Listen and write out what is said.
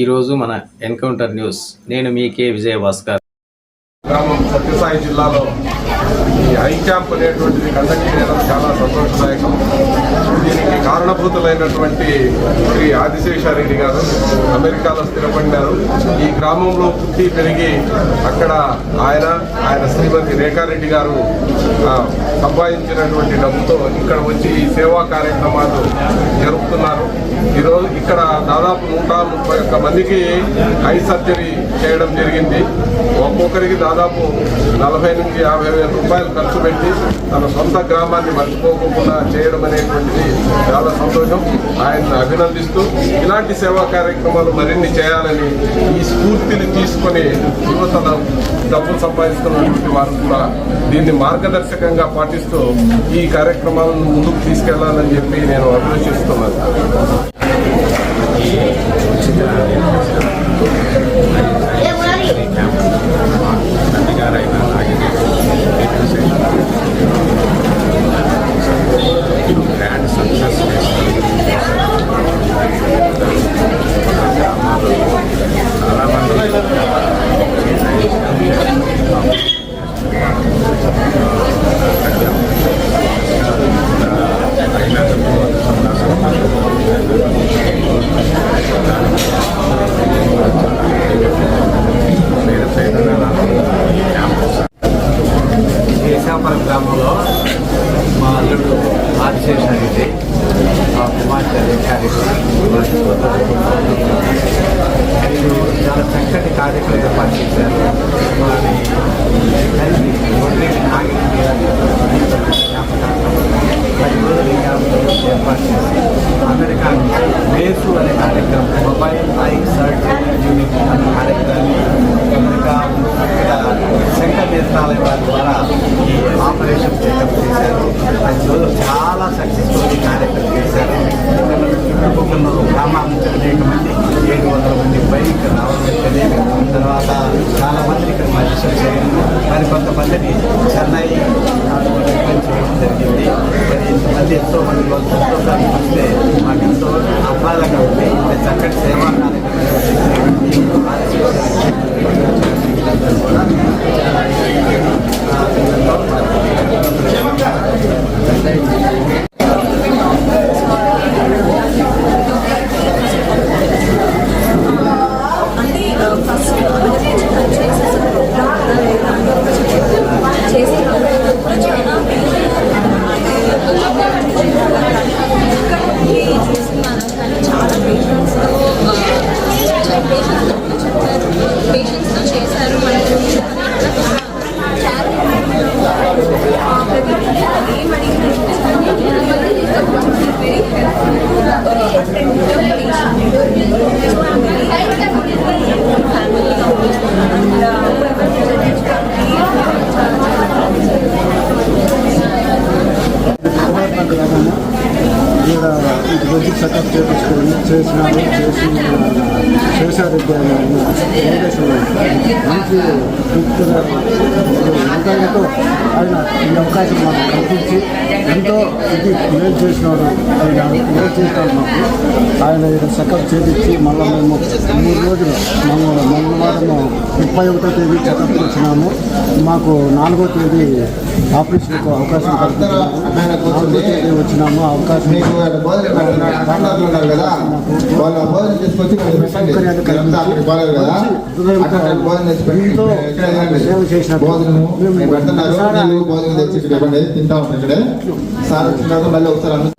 ఈరోజు మన encounter news. నేను మీ కే. విజయభాస్కర్. గ్రామం సత్యసాయి జిల్లాలో ఈ ఐ క్యాంప్ అనేటువంటిది కండక్ట్ చేయడం చాలా సంతోషదాయకం. దీనికి కారణభూతులైనటువంటి శ్రీ ఆదిశేషారెడ్డి గారు అమెరికాలో స్థిరపడినారు. ఈ గ్రామంలో పుట్టి పెరిగి అక్కడ ఆయన ఆయన శ్రీమతి రేఖారెడ్డి గారు సంపాదించినటువంటి డబ్బుతో ఇక్కడ వచ్చి ఈ సేవా కార్యక్రమాలు ఇక్కడ దాదాపు నూట ముప్పై ఒక్క మందికి ఐ సర్జరీ చేయడం జరిగింది. ఒక్కొక్కరికి దాదాపు నలభై నుంచి యాభై వేల రూపాయలు ఖర్చు పెట్టి తన సొంత గ్రామాన్ని మర్చిపోకుండా చేయడం అనేటువంటిది చాలా సంతోషం. ఆయన్ని అభినందిస్తూ ఇలాంటి సేవా కార్యక్రమాలు మరిన్ని చేయాలని ఈ స్ఫూర్తిని తీసుకొని యువతల డబ్బులు సంపాదిస్తున్నటువంటి వారు కూడా దీన్ని మార్గదర్శకంగా పాటిస్తూ ఈ కార్యక్రమాలను ముందుకు తీసుకెళ్ళాలని చెప్పి నేను అభిలషిస్తున్నాను Thank you. అనే కార్యక్రమం మొబైల్ ఐ సర్చ్ యూనిట్ అనే కార్యక్రమాన్ని అమెరికా ఇక్కడ శంకర్ నేత్రాలయ వారి ద్వారా ఈ ఆపరేషన్ చెకప్ చేశారు. అందులో చాలా సక్సెస్ఫుల్ కార్యక్రమం చేశారు. చుట్టుపక్కల గ్రామాల నుంచి అనేక మంది ఏడు వందల మంది బైక్ రావడం తెలియక తర్వాత చాలా మంది ఇక్కడ మధ్య చేయడం. మరి కొంతమందిని చెన్నై చేయడం జరిగింది. మరి ఇంతమంది ఎంతో మంది వాళ్ళు సంతోషాన్ని పేషెంట్స్తో చేశారు మనకు ఇంటికి చేపించుకొని చేసినారు చేసి చేశారు. మంచి తృప్తిగా ఆయన ఈ అవకాశం మాకు కల్పించి ఎంతో ఇది మేలు చేసినాడు ఆయన మేలు చేసినాడు మాకు. ఆయన ఇక్కడ చెకప్ చేపించి మళ్ళీ మేము మూడు రోజులు మంగళ మంగళవారం ముప్పై ఒకటో తేదీ చెకప్ వచ్చినాము. మాకు నాలుగో తేదీ ఆపరేషన్కు అవకాశం కల్పించినాము నాలుగో తేదీ వచ్చినాము అవకాశం ఏదండి? సేవ. భోజనము. మేము ఇక్కడ తిన్నాక మళ్ళీ ఒకసారి అమ్మ